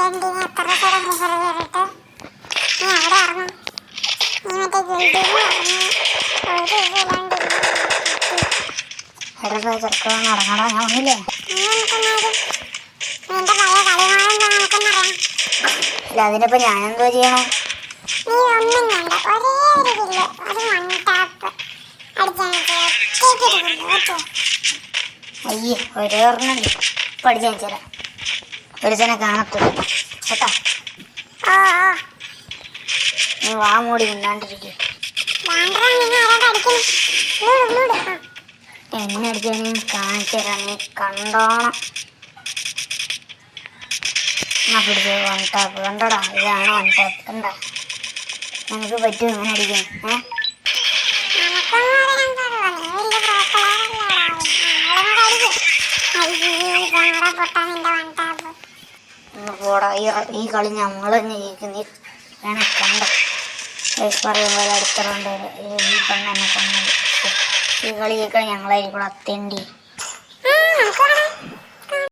ദിവസം പ്രിഫർ ചെയ്തിട്ട് നീ അവിടെ ഇറങ്ങും. നീ മറ്റേ ഗിൽഡിൽ ഇറങ്ങി ഒരു എടാ ഞാൻ ഒന്നില്ലേ നീ എനിക്കൊന്നാലും നിന്റെ പഴയ കളിമാണെന്ന് നമുക്കൊന്നറിയാം ഇല്ല അതിനിപ്പോ ഞാൻ എന്തോ ചെയ്യണം? നീ ഒന്നും ഒരേ ഒരു കില്ല് ഒരു വൺ ടാപ്പ് അടിച്ചാൽ അയ്യേ ഒരേ ഒരെണ്ണം തരാം. ജന കാണത്തുള്ളൂ കേട്ടോ? നീ വാ മൂടി മിണ്ടാണ്ടിരിക്കും. എന്നെ അടിക്കാൻ ഞാൻ കാണിച്ചു നീ കണ്ടോണം. വൺ ടാപ്പ് കണ്ടോടാ ഇതാണ് വൺ ടാപ്പ് കണ്ടാ? പോടാ. ഈ ഈ കളി ഞങ്ങൾ തന്നെ ജയിക്കും നീ വേണേ കണ്ട. പറയും പോലെ അടുത്ത റൗണ്ട് ഈ പെണ്ണെന്നെ കൊന്നത് ഈ കളി ഞങ്ങളായിരിക്കും അത്തേണ്ടി.